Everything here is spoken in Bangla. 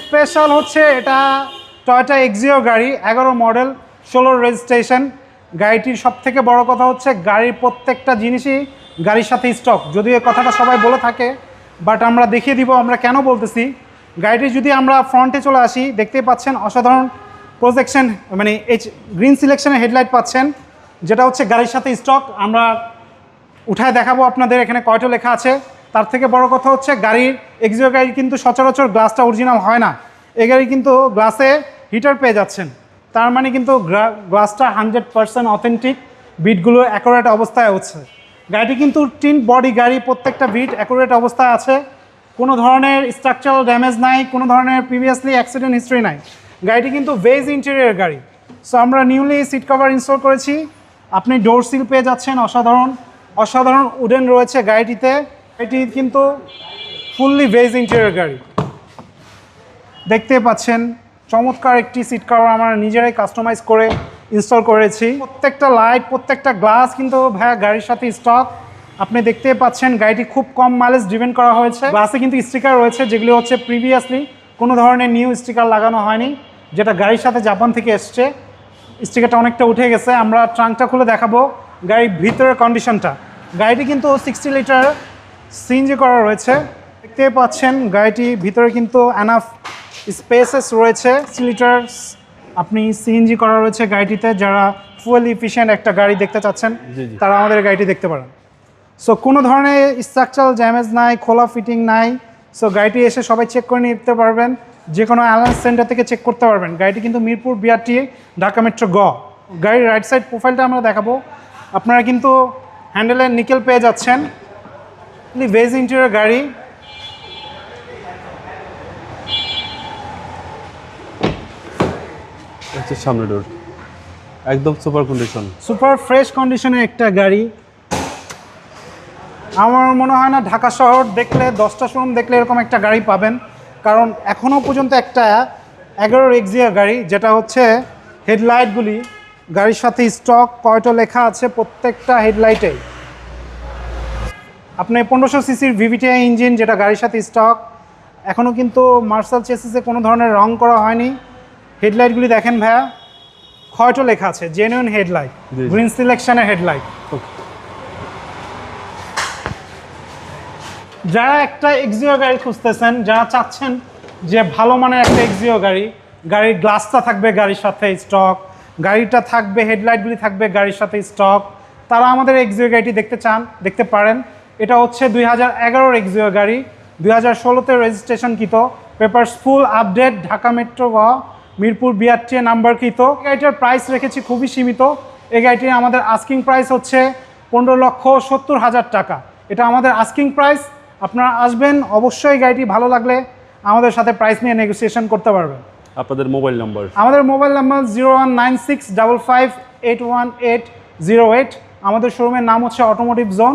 স্পেশাল হচ্ছে এটা? টয়টা এক্সিও গাড়ি, এগারো মডেল, ষোলো রেজিস্ট্রেশন গাড়িটির সব থেকে বড় কথা হচ্ছে গাড়ির প্রত্যেকটা জিনিসই গাড়ির সাথে স্টক যদিও কথাটা সবাই বলে থাকে বাট আমরা দেখিয়ে দিব, আমরা কেন বলতেছি। গাড়িটি যদি আমরা ফ্রন্টে চলে আসি, দেখতেই পাচ্ছেন অসাধারণ প্রজেকশন মানে এইচ গ্রিন সিলেকশনের হেডলাইট পাচ্ছেন, যেটা হচ্ছে গাড়ির সাথে স্টক আমরা উঠায় দেখাবো আপনাদের, এখানে কয়টা লেখা আছে। তার থেকে বড় কথা হচ্ছে গাড়ির এক্সিও গাড়ির কিন্তু সচরাচর গ্লাসটা অরিজিনাল হয় না। এই গাড়ি কিন্তু গ্লাসে হিটার পেয়ে যাচ্ছেন। তার মানে কিন্তু গ্লাসটা হান্ড্রেড পার্সেন্ট অথেন্টিক বিটগুলো অ্যাকোরেট অবস্থায় হচ্ছে গাড়িটি কিন্তু টিন বডি গাড়ি, প্রত্যেকটা বিট অ্যাকোরেট অবস্থায় আছে। কোনো ধরনের স্ট্রাকচারাল ড্যামেজ নাই, কোনো ধরনের প্রিভিয়াসলি অ্যাক্সিডেন্ট হিস্ট্রি নাই। গাড়িটি কিন্তু ভেজ ইন্টেরিয়ার গাড়ি। সো আমরা নিউলি সিট কভার ইনস্টল করেছি। আপনি ডোর সিল পেয়ে যাচ্ছেন, অসাধারণ। অসাধারণ উডেন রয়েছে গাড়িটিতে। এটি কিন্তু ফুললি ভেজ ইন্টেরিয়র গাড়ি। দেখতে পাচ্ছেন, চমৎকার একটি সিট কভার আমরা নিজেরাই কাস্টমাইজ করে ইনস্টল করেছি। প্রত্যেকটা লাইট প্রত্যেকটা গ্লাস কিন্তু ভাইয়া গাড়ির সাথে স্টক আপনি দেখতে পাচ্ছেন, গাড়িটি খুব কম মাইলেজ ড্রিভেন করা হয়েছে। গ্লাসে কিন্তু স্টিকার রয়েছে, যেগুলি হচ্ছে প্রিভিয়াসলি কোনো ধরনের নিউ স্টিকার লাগানো হয়নি, যেটা গাড়ির সাথে জাপান থেকে এসছে। স্টিকারটা অনেকটা উঠে গেছে, আমরা ট্রাঙ্কটা খুলে দেখাবো গাড়ির ভিতরের কন্ডিশনটা গাড়িটি কিন্তু সিক্সটি লিটার সিএনজি করা রয়েছে। দেখতে পাচ্ছেন গাড়িটি ভিতরে কিন্তু অ্যানাফ স্পেসেস রয়েছে। লিটার আপনি সিএনজি করা রয়েছে গাড়িটিতে যারা ফুয়েল ইফিশিয়েন্ট একটা গাড়ি দেখতে চাচ্ছেন। তারা আমাদের গাড়িটি দেখতে পারেন। সো কোনো ধরনের স্ট্রাকচারাল ড্যামেজ নাই খোলা ফিটিং নাই। সো গাড়িটি এসে সবাই চেক করে নিতে পারবেন। যে কোনো অ্যালায়েন্স সেন্টার থেকে চেক করতে পারবেন। গাড়িটি কিন্তু মিরপুর বিআরটি ঢাকা মেট্রো গ। গাড়ির রাইট সাইড প্রোফাইলটা আমরা দেখাবো। আপনারা কিন্তু হ্যান্ডেলের নিকেল পেয়ে যাচ্ছেন। ভেজ ইন্টেরিয়র গাড়ি? হচ্ছে সামনে ডোর একদম সুপার কন্ডিশন সুপার ফ্রেশ কন্ডিশনের একটা গাড়ি। আমার মনে হয় না ঢাকা শহর দেখলে দশটা শোরুম দেখলে এরকম একটা গাড়ি পাবেন। কারণ এখনও পর্যন্ত একটা এগারো এক্সিয়া গাড়ি যেটা হচ্ছে হেডলাইটগুলি গাড়ির সাথে স্টক কয়টা লেখা আছে প্রত্যেকটা হেডলাইটে আপনি পনেরোশো সিসির ভিভিটিআই ইঞ্জিন যেটা গাড়ির সাথে স্টক এখনও কিন্তু মার্শাল চেসিসে কোনো ধরনের রং করা হয়নি। হেডলাইটগুলি দেখেন ভাইয়া ক্ষয়টো লেখা আছে জেনুইন হেডলাইট। গ্রিন সিলেকশনের হেডলাইট যারা একটা এক্সিও গাড়ি খুঁজতেছেন যারা চাচ্ছেন যে ভালো মানের একটা এক্সিও গাড়ি গাড়ির গ্লাসটা থাকবে গাড়ির সাথে স্টক গাড়িটা থাকবে হেডলাইটগুলি থাকবে গাড়ির সাথে স্টক তারা আমাদের এক্সিও গাড়িটি দেখতে চান দেখতে পারেন। এটা হচ্ছে দুই হাজার এগারোর এক্সিও গাড়ি দুই হাজার ষোলোতে রেজিস্ট্রেশনকৃত papers full update Dhaka metro গ মিরপুর বিআরটি নাম্বারকৃত এই গাড়িটার প্রাইস রেখেছি খুবই সীমিত। এই গাড়িটির আমাদের আস্কিং প্রাইস হচ্ছে পনেরো লক্ষ সত্তর হাজার টাকা। এটা আমাদের আস্কিং প্রাইস আপনারা আসবেন অবশ্যই গাড়িটি ভালো লাগলে আমাদের সাথে প্রাইস নিয়ে নেগোসিয়েশন করতে পারবেন। আপনাদের মোবাইল নাম্বার আমাদের mobile number zero one nine six double five eight one eight zero eight আমাদের শোরুমের নাম হচ্ছে অটোমোটিভ জোন